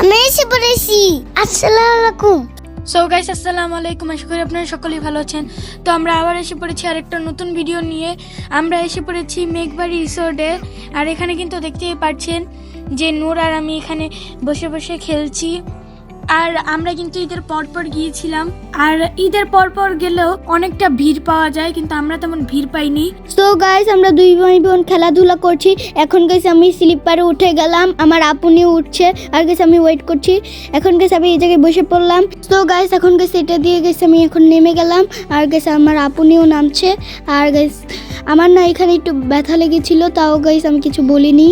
আমি এসে পড়েছি আসসালামু আলাইকুম। সো গাইস আসসালামু আলাইকুম। আশা করি আপনারা সকলেই ভালো আছেন। তো আমরা আবার এসে পড়েছি আরেকটা নতুন ভিডিও নিয়ে। আমরা এসে পড়েছি মেঘবাড়ি রিসোর্টে আর এখানে কিন্তু দেখতেই পাচ্ছেন যে নূর আর আমি এখানে বসে বসে খেলছি। আর আমরা কিন্তু ঈদের পর পর গিয়েছিলাম। আর ঈদের পর পর গেলেও অনেকটা ভিড় পাওয়া যায় কিন্তু আমরা তেমন ভিড় পাইনি। তো গাইস আমরা দুই ভাই বোন খেলাধুলা করছি। এখন গেছে আমি স্লিপারে উঠে গেলাম আমার আপুনি উঠছে আর গেছে আমি ওয়েট করছি। এখন গেছে আমি এই জায়গায় বসে পড়লাম। তো গাইস এখন গেছে এটা দিয়ে গেছে আমি এখন নেমে গেলাম আর গেছে আমার আপুনিও নামছে। আর গাইস আমার না এখানে একটু ব্যথা লেগেছিল তাও গাইস আমি কিছু বলিনি।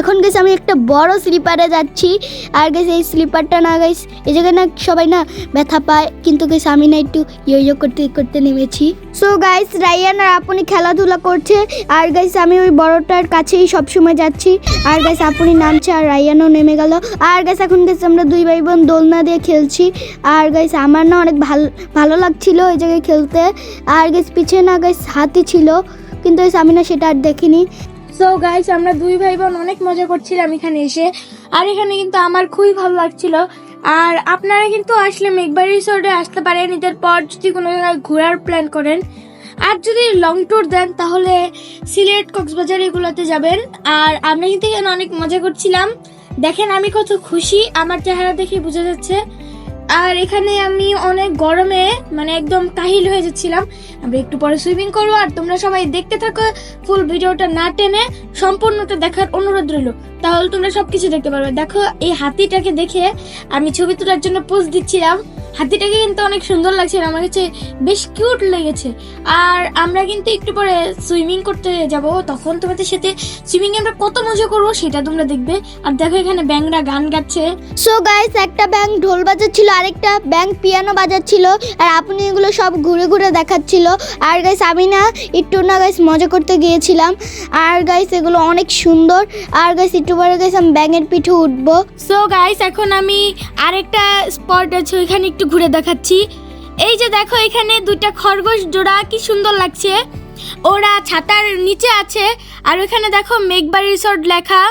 এখন গেছে আমি একটা বড় স্লিপারে যাচ্ছি। আর গেছে এই স্লিপারটা না গাইস এই জায়গায় না সবাই না ব্যথা পায়, কিন্তু গেছে আমি না একটু ইয়ো ইয়ো করতে করতে নেমেছি। সো গাইস রায়ান আর আপনি খেলাধুলা করছে, আর গাইস আমি ওই বড়টার কাছেই সবসময় যাচ্ছি। আর গাইস আপনি নামছে আর রায়ানও নেমে গেল। আর গাইস এখন গেছে আমরা দুই ভাই বোন দোলনা দিয়ে খেলছি। আর গাইস আমার না অনেক ভালো ভালো লাগছিল ওই জায়গায় খেলতে। আর গাইস পিছিয়ে না গাইস হাতি ছিল, কিন্তু আমি না সেটা আর দেখিনি। সো গাইস আমরা দুই ভাই বোন অনেক মজা করছিলাম এখানে এসে। আর এখানে কিন্তু আমার খুবই ভালো লাগছিল। আর আপনারা কিন্তু আসলে মেঘবাড়ি রিসোর্টে আসতে পারেন। ঈদের পর যদি কোনো জায়গায় ঘোরার প্ল্যান করেন, আর যদি লং ট্যুর দেন, তাহলে সিলেট, কক্সবাজার এগুলোতে যাবেন। আর আমরা কিন্তু এখানে অনেক মজা করছিলাম। দেখেন, আমি কত খুশি। আমার চেহারা দেখে বোঝা যাচ্ছে। আর এখানে আমি অনেক গরমে মানে একদম কাহিল হয়ে যাচ্ছিলাম। আমরা একটু পরে সুইমিং করব, আর তোমরা সবাই দেখতে থাকো ফুল ভিডিওটা না টেনে সম্পূর্ণটা দেখার অনুরোধ রইল। তাহলে তোমরা সবকিছু দেখতে পারবে। দেখো, এই হাতিটাকে দেখে আমি ছবি তোলার জন্য পোজ দিচ্ছিলাম। হাতিটাকে কিন্তু অনেক সুন্দর লাগছে আর আমার কাছে বেশ কিউট লেগেছে। আর আমরা কিন্তু একটু পরে সুইমিং করতে যাব তখন তোমাদের সাথে সুইমিং আমরা কত মজা করব সেটা তোমরা দেখবে। আর দেখো এখানে ব্যাংরা গান গাচ্ছে। সো গাইস একটা ব্যাংক ঢোল বাজাচ্ছিল আরেকটা ব্যাংক পিয়ানো বাজাচ্ছিল আর আপনি এগুলো সব ঘুরে ঘুরে দেখাচ্ছিল। আর গাইস আমি না একটু না গাইস মজা করতে গিয়েছিলাম। আর গাইস এগুলো অনেক সুন্দর। আর গাইস একটু পরে গাইস আমি ব্যাঙের পিঠে উঠবো। সো গাইস এখন আমি আরেকটা স্পট আছে ওইখানে একটু ঘুরে দেখাচ্ছি। এই যে দেখো এখানে দুইটা খরগোশ জোড়া, কি সুন্দর লাগছে। ওরা ছাতার নিচে আছে, আর এখানে দেখো মেঘবাড়ি রিসর্ট লেখা।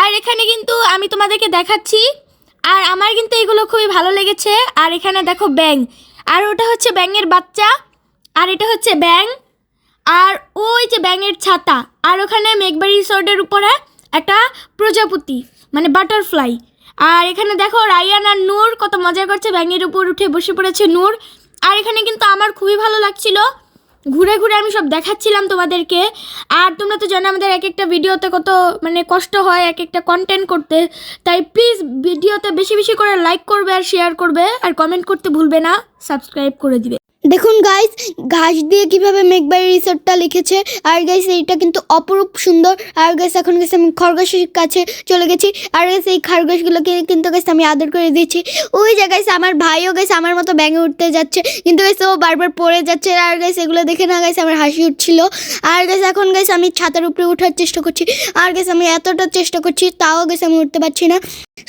আর এখানে কিন্তু আমি তোমাদেরকে দেখাচ্ছি, আর আমার কিন্তু এগুলো খুবই ভালো লেগেছে। আর এখানে দেখো ব্যাং আর ওটা হচ্ছে ব্যাঙের বাচ্চা, আর এটা হচ্ছে ব্যাং আর ওই যে ব্যাঙের ছাতা, আর ওখানে মেঘবাড়ি রিসর্টের উপরে একটা প্রজাপতি মানে বাটারফ্লাই আর এখানে দেখো রায়ান আর নূর কত মজা করছে। ব্যাঙের উপর উঠে বসে পড়েছে নূর। আর এখানে কিন্তু আমার খুবই ভালো লাগছিল। ঘুরে ঘুরে আমি সব দেখাচ্ছিলাম তোমাদেরকে। আর তোমরা তো জানো আমাদের এক একটা ভিডিওতে কত মানে কষ্ট হয় এক একটা কন্টেন্ট করতে। তাই প্লিজ ভিডিওতে বেশি বেশি করে লাইক করবে আর শেয়ার করবে। আর কমেন্ট করতে ভুলবে না। সাবস্ক্রাইব করে দিবে। দেখুন গাইস ঘাস দিয়ে কীভাবে মেঘবাড়ি রিসোর্টটা লিখেছে। আর গাইস এইটা কিন্তু অপরূপ সুন্দর। আর গাইস এখন গেছে আমি খরগোশের কাছে চলে গেছি। আর গাইস এই খরগোশগুলোকে কিন্তু গেছে আমি আদর করে দিয়েছি ওই যে গাইস আমার ভাইও গেছে আমার মতো ব্যাঙে উঠতে যাচ্ছে। কিন্তু গেছে ও বারবার পড়ে যাচ্ছে। আর গাইস এগুলো দেখে না গাইস আমার হাসি উঠছিল। আর গাইস এখন গাইস আমি ছাতার উপরে ওঠার চেষ্টা করছি। আর গাইস আমি এতটা চেষ্টা করছি, তাও গেছে আমি উঠতে পারছি না।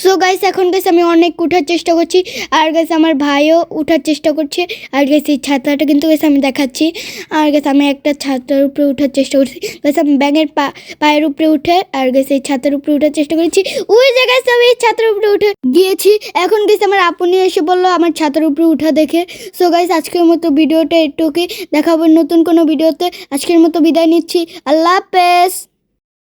সো গাইস এখন গেছে আমি অনেক উঠার চেষ্টা করছি। আর গেছে আমার ভাইও উঠার চেষ্টা করছে। আর গেছে এই ছাতাটা কিন্তু গেছে আমি দেখাচ্ছি। আর গেছে আমি একটা ছাতার উপরে ওঠার চেষ্টা করছি। গেছে আমি ব্যাঙের পা পায়ের উপরে উঠে আর গেছে এই ছাতার উপরে ওঠার চেষ্টা করেছি। ওই জায়গায় আমি এই ছাতার উপরে উঠে গিয়েছি। এখন গেছে আমার আপনি এসে বলল আমার ছাতার উপরে উঠা দেখে। সো গাইস আজকের মতো ভিডিওটা একটুকি দেখাবো নতুন কোনো ভিডিওতে। আজকের মতো বিদায় নিচ্ছি। আল্লাহ হাফেজ।